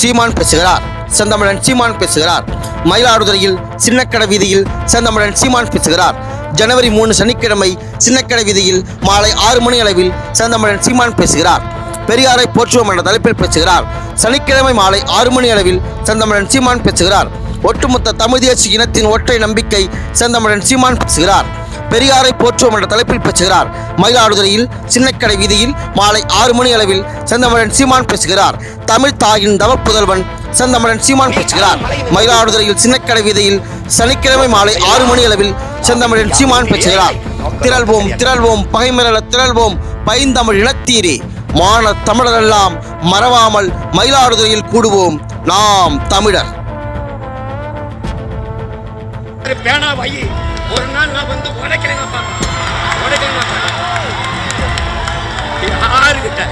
சீமான் பேசுகிறார். செந்தமிழன் சீமான் பேசுகிறார். மயிலாடுதுறையில் சின்னக்கட வீதியில் செந்தமிழன் சீமான் பேசுகிறார். ஜனவரி மூணு சனிக்கிழமை சின்னக்கட வீதியில் மாலை ஆறு மணி அளவில் செந்தமிழன் சீமான் பேசுகிறார். பெரியாரை போற்றுவோம் என்ற தலைப்பில் பேசுகிறார். சனிக்கிழமை மாலை ஆறு மணி அளவில் செந்தமிழன் சீமான் பேசுகிறார். ஒட்டுமொத்த தமிழ் தேசிய இனத்தின் ஒற்றை நம்பிக்கை செந்தமிழன் சீமான் பேசுகிறார். பெரியாரை போற்றுவோம் என்ற தலைப்பில் பேசுகிறார். மயிலாடுதுறையில் சின்னக்கடை வீதியில் மாலை ஆறு மணி அளவில் செந்தமிழன் சீமான் பேசுகிறார். தமிழ் தாயின் தவப்புதல்வன் செந்தமிழன் சீமான் பேசுகிறார். மயிலாடுதுறையில் சின்னக்கடை வீதியில் சனிக்கிழமை மாலை ஆறு மணி அளவில் செந்தமிழன் சீமான் பேசுகிறார். திரள்வோம் திரள்வோம் பகைமரல திரள்வோம் பைந்தமிழ் இனத்தீரே. மான தமிழரெல்லாம் மறவாமல் மயிலாடுதுறையில் கூடுவோம் நாம் தமிழர். பேனா வை ஒரு நாள் நான் வந்து உடைக்கிறேன் உடைக்கிறேன் யாருக்கிட்ட?